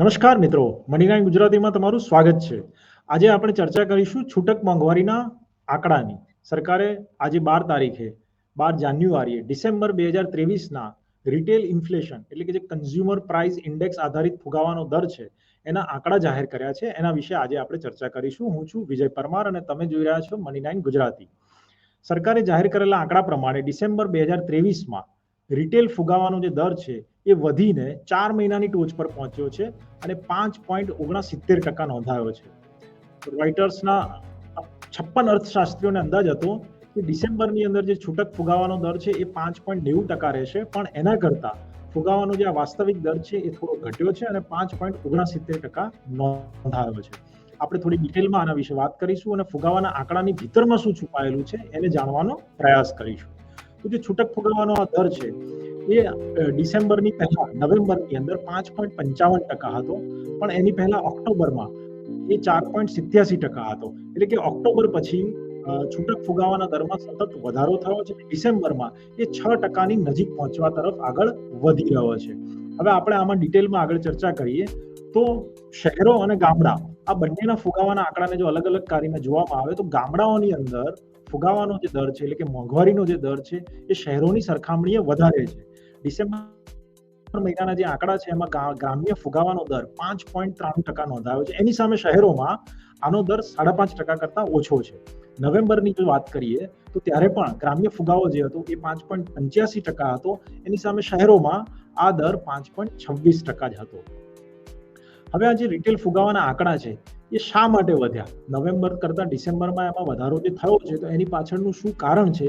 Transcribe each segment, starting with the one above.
નમસ્કાર મિત્રો મનીગાઈ ગુજરાતીમાં તમારું સ્વાગત છે. આજે આપણે ચર્ચા કરીશું છૂટક મોંઘવારીના આંકડાની. સરકારે આજે બાર તારીખે, બાર જાન્યુઆરીએ, ડિસેમ્બર બે હજાર ત્રેવીસના રિટેલ ઇન્ફ્લેશન એટલે કે જે કન્ઝ્યુમર પ્રાઇસ ઇન્ડેક્સ આધારિત ફુગાવાનો દર છે, એના આંકડા જાહેર કર્યા છે. એના વિશે આજે આપણે ચર્ચા કરીશું. હું છું વિજય પરમાર અને તમે જોઈ રહ્યા છો મની નાઇન ગુજરાતી. સરકારે જાહેર કરેલા આંકડા પ્રમાણે ડિસેમ્બર બે હજાર ત્રેવીસમાં રિટેલ ફુગાવાનો જે દર છે એ વધીને ચાર મહિનાની ટોચ પર પહોંચ્યો છે અને પાંચ પોઈન્ટ ઓગણસિત્તેર ટકા નોંધાયો છે. રોઇટર્સના છપ્પન અર્થશાસ્ત્રીઓને અંદાજ હતો કે ડિસેમ્બરની અંદર જે છૂટક ફુગાવાનો દર છે એ પાંચ પોઈન્ટ નેવું ટકા રહેશે, પણ એના કરતા ફુગાવાનો જે આ વાસ્તવિક દર છે એ થોડો ઘટ્યો છે અને પાંચ પોઈન્ટ ઓગણસિત્તેર ટકા નોંધાયો છે. આપણે થોડી ડિટેલમાં આના વિશે વાત કરીશું અને ફુગાવાના આંકડાની ભીતરમાં શું છુપાયેલું છે એને જાણવાનો પ્રયાસ કરીશું. તો જે છૂટક ફુગાવાનો આ દર છે એ ડિસેમ્બરની પહેલા, નવેમ્બરની અંદર પાંચ પોઈન્ટ પંચાવન ટકા હતો, પણ એની પહેલા ઓક્ટોબરમાં એ ચાર પોઈન્ટ સિત્યાસી ટકા હતો. એટલે કે ઓક્ટોબર પછી છૂટક ફુગાવાના દરમાં સતત વધારો થયો છે ડિસેમ્બરમાં એ છ ટકાની નજીક પહોંચવા તરફ આગળ વધી રહ્યો છે. હવે આપણે આમાં ડિટેલમાં આગળ ચર્ચા કરીએ તો શહેરો અને ગામડા, આ બંનેના ફુગાવાના આંકડાને જો અલગ અલગ કારીમાં જોવામાં આવે તો ગામડાઓની અંદર ફુગાવાનો જે દર છે, એટલે કે મોંઘવારીનો જે દર છે, એ શહેરોની સરખામણીએ વધારે છે. ડિસેમ્બર મહિનાના જે આંકડા છે, એમાં ગ્રામ્ય ફુગાવાનો દર પાંચ પોઈન્ટ ત્રાણું ટકા નોંધાયો છે. એની સામે શહેરોમાં આનો દર સાડા પાંચ ટકા કરતા ઓછો છે. નવેમ્બરની જો વાત કરીએ, તો ત્યારે પણ ગ્રામ્ય ફુગાવો જે હતો, એ પાંચ પોઈન્ટ પંચ્યાસી ટકા હતો. એની સામે શહેરોમાં આ દર પાંચ પોઈન્ટ છવ્વીસ ટકા જ હતો. હવે આ જે રિટેલ ફુગાવાના આંકડા છે એ શા માટે વધ્યા? નવેમ્બર કરતા ડિસેમ્બરમાં એમાં વધારો જે થયો છે, તો એની પાછળનું શું કારણ છે?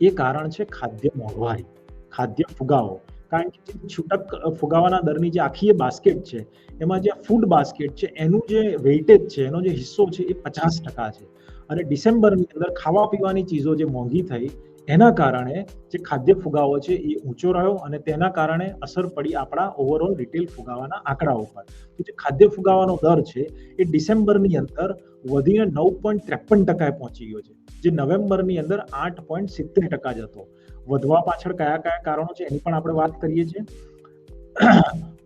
એ કારણ છે ખાદ્ય મોંઘવારી, ખાદ્ય ફુગાવો. કારણ કે છૂટક ફુગાવાના દરની જે આખી બાસ્કેટ છે, એમાં જે ફૂડ બાસ્કેટ છે, એનું જે વેઇટેજ છે, એનો જે હિસ્સો છે એ પચાસ ટકા છે. અને ડિસેમ્બરની અંદર ખાવા પીવાની ચીજો જે મોંઘી થઈ એના કારણે જે ખાદ્ય ફુગાવો છે એ ઊંચો રહ્યો અને તેના કારણે અસર પડી આપણા ઓવરઓલ રિટેલ ફુગાવાના આંકડા ઉપર તો જે ખાદ્ય ફુગાવાનો દર છે એ ડિસેમ્બરની અંદર વધીને નવ પોઈન્ટ ત્રેપન ટકાએ પહોંચી ગયો છે. જે નવેમ્બરની અંદર આઠ પોઈન્ટ સિત્તેર ટકા જ હતો. વધવા પાછળ કયા કયા કારણો છે એની પણ આપણે વાત કરીએ છીએ.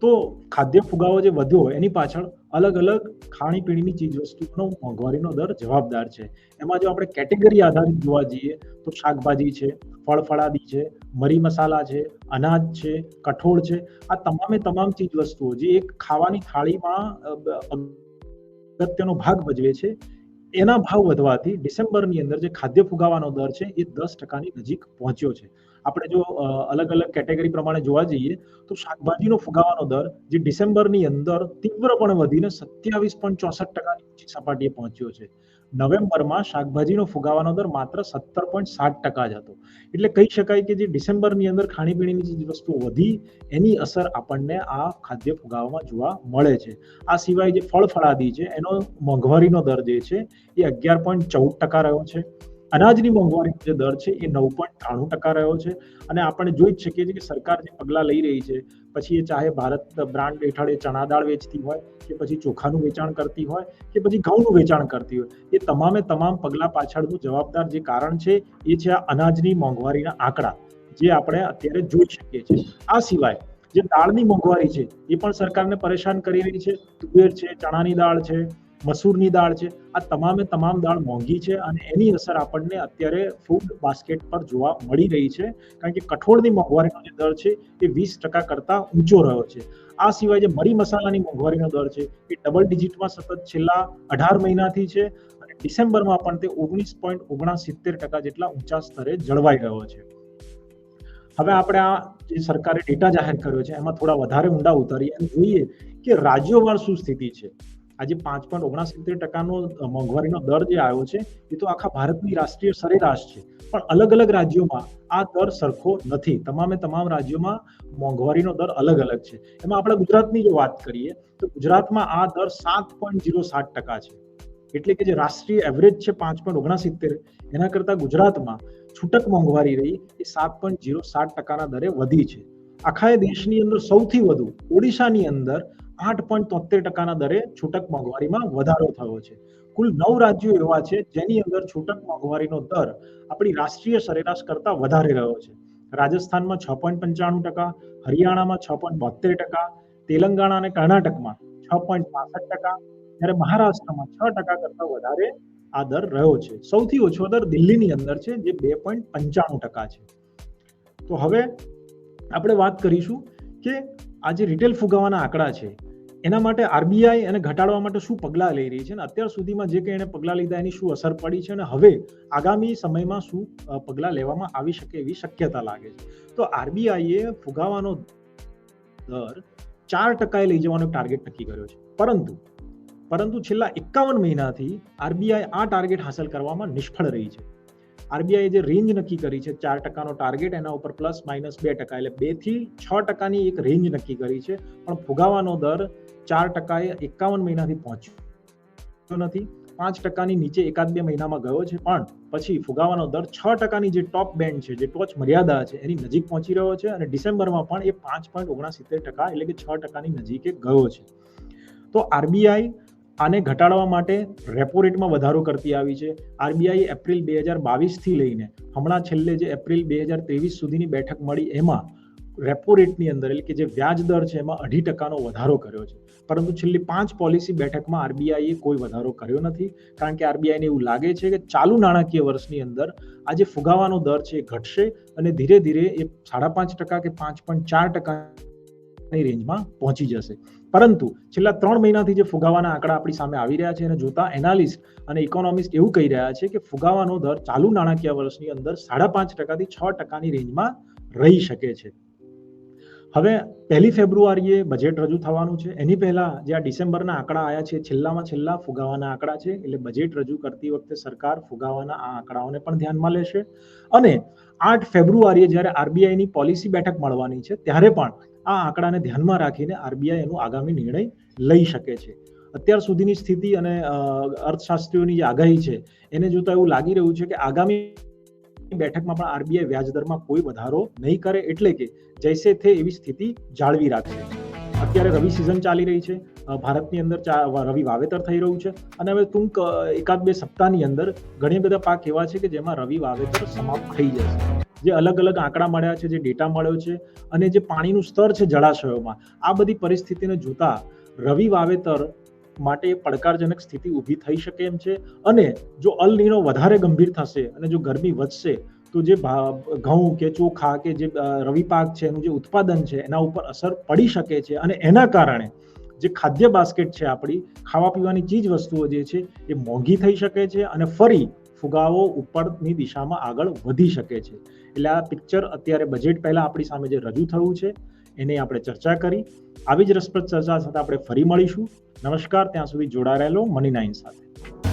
તો ખાદ્ય ફુગાવો જે વધ્યો એની પાછળ અલગ અલગ ખાણીપીણીની ચીજ વસ્તુનો મોંઘવારીનો દર જવાબદાર છે. એમાં જો આપણે કેટેગરી આધારિત જોવા જઈએ, તો શાકભાજી છે, ફળ ફળાદી છે, મરી મસાલા છે, અનાજ છે, કઠોળ છે, આ તમામે તમામ ચીજ વસ્તુઓ જે એક ખાવાની થાળીમાં અગત્યનો ભાગ ભજવે છે એના ભાવ વધવાથી ડિસેમ્બરની અંદર જે ખાદ્ય ફુગાવાનો દર છે એ દસ ટકાની નજીક પહોંચ્યો છે. આપણે જો અલગ અલગ કેટેગરી પ્રમાણે જોવા જઈએ, તો શાકભાજીનો ફુગાવાનો દર જે ડિસેમ્બરની અંદર તીવ્રપણે વધીને સત્યાવીસ પોઈન્ટ ચોસઠ ટકાની ઊંચી સપાટીએ પહોંચ્યો છે. નવેમ્બરમાં શાકભાજીનો ફુગાવાનો દર માત્ર સત્તર પોઈન્ટ સાત ટકા જ હતો. એટલે કહી શકાય કે જે ડિસેમ્બરની અંદર ખાણીપીણીની જે વસ્તુઓ વધી, એની અસર આપણને આ ખાદ્ય ફુગાવામાં જોવા મળે છે. આ સિવાય જે ફળ ફળાદી છે, એનો મોંઘવારીનો દર જે છે, એ અગિયાર પોઈન્ટ ચૌદ ટકા રહ્યો છે. અનાજની મોંઘવારીનો જે દર છે એ નવ પોઈન્ટ ત્રાણું ટકા રહ્યો છે. અને આપણે જોઈ જ શકીએ છીએ કે સરકાર જે પગલાં લઈ રહી છે, પછી એ ચાહે ભારત બ્રાન્ડ હેઠળ એ ચણા દાળ વેચતી હોય, કે પછી ચોખાનું વેચાણ કરતી હોય, કે પછી ઘઉંનું વેચાણ કરતી હોય, એ તમામે તમામ પગલાં પાછળનું જવાબદાર જે કારણ છે એ છે આ અનાજની મોંઘવારીના આંકડા, જે આપણે અત્યારે જોઈ શકીએ છીએ. આ સિવાય જે દાળની મોંઘવારી છે એ પણ સરકારને પરેશાન કરી રહી છે. તુવેર છે, ચણાની દાળ છે મસૂરની દાળ છે. આ તમામે તમામ દાળ મોંઘી છે અને એની અસર આપણને અત્યારે ફૂડ બાસ્કેટ પર જોવા મળી રહી છે. કારણ કે કઠોળની મોંઘવારીનો જે દર છે એ વીસ ટકા કરતા ઊંચો રહ્યો છે. આ સિવાય જે મરી મસાલાની મોંઘવારીનો દર છે એ ડબલ ડિજિટમાં સતત છેલ્લા અઢાર મહિનાથી છે અને ડિસેમ્બરમાં પણ તે ઓગણીસ પોઈન્ટ ઓગણસિત્તેર ટકા જેટલા ઊંચા સ્તરે જળવાઈ રહ્યો છે. હવે આપણે આ જે સરકારે ડેટા જાહેર કર્યો છે એમાં થોડા વધારે ઊંડા ઉતારીએ અને જોઈએ કે રાજ્યોવાર શું સ્થિતિ છે. આજે પાંચ પોઈન્ટ ઓગણસિત્તેર ટકાનો મોંઘવારીનો દર જે આવ્યો છે, એ તો આખા ભારતની રાષ્ટ્રીય સરેરાશ છે. પણ અલગ અલગ રાજ્યોમાં આ દર સરખો નથી. તમામે તમામ રાજ્યોમાં મોંઘવારીનો દર અલગ અલગ છે. એમાં આપણે ગુજરાતની જો વાત કરીએ, તો ગુજરાતમાં આ દર સાત પોઈન્ટ જીરો સાત ટકા છે. એટલે કે જે રાષ્ટ્રીય એવરેજ છે પાંચ પોઈન્ટ ઓગણસિત્તેર, એના કરતાં ગુજરાતમાં છૂટક મોંઘવારી રહી, એ સાત પોઈન્ટ જીરો સાત ટકાના દરે વધી છે. આખા દેશની અંદર સૌથી વધુ, ઓડિશાની અંદર આઠ પોઈન્ટ તોતેર ટકાના દરે છૂટક મોંઘવારીમાં વધારો થયો છે. કુલ નવ રાજ્યો એવા છે જેની અંદર છૂટક મોંઘવારીનો દર આપણી રાષ્ટ્રીય સરેરાશ કરતા વધારે રહ્યો છે. રાજસ્થાનમાં છ પોઈન્ટ પંચાણું ટકા, હરિયાણામાં છ પોઈન્ટ બોતેર ટકા તેલંગાણા અને કર્ણાટકમાં છ પોઈન્ટ પાસઠ ટકા, જ્યારે મહારાષ્ટ્રમાં છ ટકા કરતા વધારે આ દર રહ્યો છે. સૌથી ઓછો દર દિલ્હીની અંદર છે જે બે પોઈન્ટ પંચાણું ટકા છે. તો હવે આપણે વાત કરીશું કે આ જે રિટેલ ફુગાવાના આંકડા છે એના માટે આરબીઆઈ એને ઘટાડવા માટે શું પગલાં લઈ રહી છે અને અત્યાર સુધીમાં જે કંઈ એણે પગલાં લીધા એની શું અસર પડી છે અને હવે આગામી સમયમાં શું પગલાં લેવામાં આવી શકે એવી શક્યતા લાગે છે. તો આરબીઆઈએ ફુગાવાનો દર ચાર ટકાએ લઈ જવાનો ટાર્ગેટ નક્કી કર્યો છે. પરંતુ પરંતુ છેલ્લા એકાવન મહિનાથી આરબીઆઈ આ ટાર્ગેટ હાંસલ કરવામાં નિષ્ફળ રહી છે. આરબીઆઈ જે રેન્જ નક્કી કરી છે, ચાર ટકાનો ટાર્ગેટ એના ઉપર પ્લસ માઇનસ બે ટકા. એટલે બેથી છ ટકાની એક રેન્જ નક્કી કરી છે. પણ ફુગાવાનો દર ચાર ટકાએ એકાવન મહિનાથી પહોંચ્યો નથી. પાંચ ટકાની નીચે એકાદ બે મહિનામાં ગયો છે. પણ પછી ફુગાવાનો દર છ ટકાની જે ટોપ બેન્ડ છે, જે ટોચ મર્યાદા છે, એની નજીક પહોંચી રહ્યો છે અને ડિસેમ્બરમાં પણ એ પાંચ પોઈન્ટ ઓગણસિત્તેર ટકા એટલે કે છ ટકાની નજીકે ગયો છે. તો આરબીઆઈ આને ઘટાડવા માટે રેપો રેટમાં વધારો કરતી આવી છે. આરબીઆઈ એપ્રિલ બે હજાર બાવીસથી લઈને હમણાં છેલ્લે જે એપ્રિલ બે હજાર ત્રેવીસ સુધીની બેઠક મળી, એમાં રેપો રેટની અંદર એટલે કે જે વ્યાજ દર છે એમાં અઢી ટકાનો વધારો કર્યો છે. પરંતુ છેલ્લી પાંચ પોલિસી બેઠકમાં આરબીઆઈએ કોઈ વધારો કર્યો નથી. કારણ કે આરબીઆઈને એવું લાગે છે કે ચાલુ નાણાકીય વર્ષની અંદર આ જે ફુગાવાનો દર છે એ ઘટશે અને ધીરે ધીરે એ સાડા પાંચ ટકા કે પાંચ પોઈન્ટ ચાર ટકાની રેન્જમાં પહોંચી જશે. પરંતુ છેલ્લા ત્રણ મહિનાથી જે ફુગાવાના આંકડા આપણી સામે આવી રહ્યા છે અને જોતા એનાલિસ્ટ અને ઇકોનોમિસ્ટ એવું કહી રહ્યા છે કે ફુગાવાનો દર ચાલુ નાણાકીય વર્ષની અંદર સાડા પાંચ ટકાથી છ ટકાની રેન્જમાં રહી શકે છે. હવે પહેલી ફેબ્રુઆરીએ બજેટ રજૂ થવાનું છે. એની પહેલા જે આ ડિસેમ્બરના આંકડા આવ્યા છે, છેલ્લામાં છેલ્લા ફુગાવાના આંકડા છે, એટલે બજેટ રજૂ કરતી વખતે સરકાર ફુગાવાના આ આંકડાઓને પણ ધ્યાનમાં લેશે. અને આઠ ફેબ્રુઆરીએ જ્યારે આરબીઆઈની પોલિસી બેઠક મળવાની છે, ત્યારે પણ આ આંકડાને ધ્યાનમાં રાખીને આરબીઆઈ એનું આગામી નિર્ણય લઈ શકે છે. અત્યાર સુધીની સ્થિતિ અને અર્થશાસ્ત્રીઓની જે આગાહી છે, એને જોતા એવું લાગી રહ્યું છે કે આગામી બેઠકમાં પણ આરબીઆઈ વ્યાજદરમાં કોઈ વધારો નહીં કરે એટલે કે જૈસે થે એવી સ્થિતિ જાળવી રાખે અત્યારે રવિ સિઝન ચાલી રહી છે. ભારતની અંદર રવિ વાવેતર થઈ રહ્યું છે. અને હવે ટૂંક એકાદ બે સપ્તાહની અંદર ઘણી બધા પાક એવા છે કે જેમાં રવિ વાવેતર સમાપ્ત થઈ જશે. જે અલગ અલગ આંકડા મળ્યા છે, જે ડેટા મળ્યો છે અને જે પાણીનું સ્તર છે જળાશયોમાં. આ બધી પરિસ્થિતિને જોતા રવિ વાવેતર માટે પડકારજનક સ્થિતિ ઊભી થઈ શકે એમ છે. અને જો અલ નીનો વધારે ગંભીર થશે અને જો ગરમી વધશે, તો જે ઘઉં કે ચોખા કે જે રવિ પાક છે, એનું જે ઉત્પાદન છે, એના ઉપર અસર પડી શકે છે. અને એના કારણે જે ખાદ્ય બાસ્કેટ છે આપણી, ખાવા પીવાની ચીજ વસ્તુઓ જે છે, એ મોંઘી થઈ શકે છે અને ફરી ફુગાવો ઉપરની દિશામાં આગળ વધી શકે છે. એટલે આ પિક્ચર અત્યારે બજેટ પહેલા આપણી સામે જે રજૂ થયું છે એની આપણે ચર્ચા કરી. આવી જ રસપ્રદ ચર્ચા સાથે આપણે ફરી મળીશું. નમસ્કાર, ત્યાં સુધી જોડાયેલો મની નાઇન સાથે.